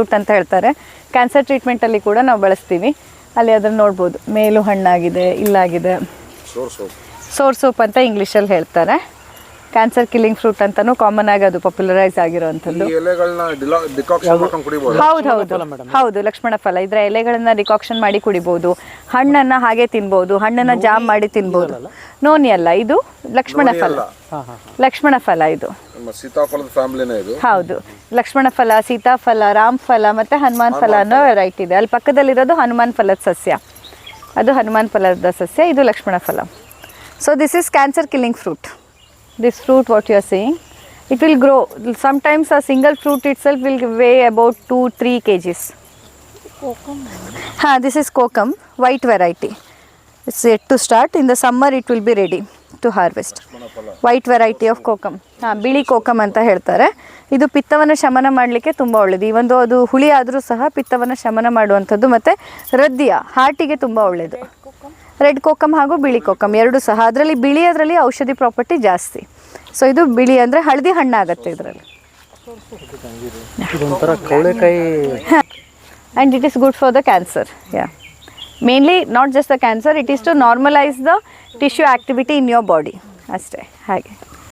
Fruit ಅಂತ ಹೇಳ್ತಾರೆ. Cancer ಟ್ರೀಟ್ಮೆಂಟಲ್ಲಿ ಕೂಡ ನಾವು ಬಳಸ್ತೀವಿ. ಅಲ್ಲಿ ಅದನ್ನು ನೋಡ್ಬೋದು. ಮೇಲು ಹಣ್ಣಾಗಿದೆ ಇಲ್ಲಾಗಿದೆ. ಸೋರ್ ಸೋಪ್. ಸೋರ್ ಸೋಪ್ ಅಂತ ಇಂಗ್ಲೀಷಲ್ಲಿ ಹೇಳ್ತಾರೆ. ಕ್ಯಾನ್ಸರ್ ಕಿಲ್ಲಿಂಗ್ ಫ್ರೂಟ್ ಅಂತಾನು ಕಾಮನ್ ಆಗಿ ಅದು ಪಾಪ್ಯುಲರೈಸ್ ಆಗಿರುವಂತದ್ದು ಹೌದು ಹೌದು. ಹೌದು ಲಕ್ಷ್ಮಣ ಫಲ. ಇದ್ರ ಎಲೆಗಳನ್ನ ಡಿಕಾಕ್ಷನ್ ಮಾಡಿ ಕುಡಿಬಹುದು ಹಣ್ಣನ್ನ ಹಾಗೆ ತಿನ್ಬಹುದು ಹಣ್ಣನ್ನ ಜಾಮ್ ಮಾಡಿ ತಿನ್ಬಹುದು ನೋನಿ ಅಲ್ಲ ಇದು ಲಕ್ಷ್ಮಣ ಫಲ. ಲಕ್ಷ್ಮಣ ಫಲ ಇದು. ನಮ್ಮ ಸೀತಾಫಲದ ಫ್ಯಾಮಿಲಿನೇ ಇದು. ಹೌದು. ಲಕ್ಷ್ಮಣ ಫಲ ಸೀತಾಫಲ ರಾಮ್ ಫಲ ಮತ್ತೆ ಹನುಮಾನ್ ಫಲ ಅನ್ನೋ ವೆರೈಟಿ ಇದೆ. ಅಲ್ಲಿ ಪಕ್ಕದಲ್ಲಿರೋದು ಹನುಮಾನ್ ಫಲದ ಸಸ್ಯ. ಅದು ಹನುಮಾನ್ ಫಲದ ಸಸ್ಯ ಇದು ಲಕ್ಷ್ಮಣ ಫಲ. So this is cancer killing fruit fruit what you are saying it will grow sometimes a single fruit itself will weigh about two three K Gs ಹಾಂ this is kokum white variety it's at to start in the summer it will be ready to harvest white variety of kokum ಹಾಂ ಬಿಳಿ ಕೋಕಮ್ ಅಂತ ಹೇಳ್ತಾರೆ. ಇದು ಪಿತ್ತವನ್ನು ಶಮನ ಮಾಡಲಿಕ್ಕೆ ತುಂಬ ಒಳ್ಳೆಯದು ಈ ಒಂದು ಅದು ಹುಳಿ ಆದರೂ ಸಹ ಪಿತ್ತವನ್ನು ಶಮನ ಮಾಡುವಂಥದ್ದು ಮತ್ತು ಹೃದಯ ಹಾರ್ಟಿಗೆ ತುಂಬ ಒಳ್ಳೆಯದು ರೆಡ್ ಕೋಕಮ್ ಹಾಗೂ ಬಿಳಿ ಕೋಕಮ್ ಎರಡು ಸಹ. ಅದರಲ್ಲಿ ಬಿಳಿ ಅದರಲ್ಲಿ ಔಷಧಿ ಪ್ರಾಪರ್ಟಿ ಜಾಸ್ತಿ. ಸೊ ಇದು ಬಿಳಿ ಅಂದರೆ ಹಳದಿ ಹಣ್ಣು ಆಗುತ್ತೆ ಇದರಲ್ಲಿ. And it is good for the cancer yeah mainly not just the cancer it is to normalise the tissue activity in your body ಅಷ್ಟೇ ಹಾಗೆ.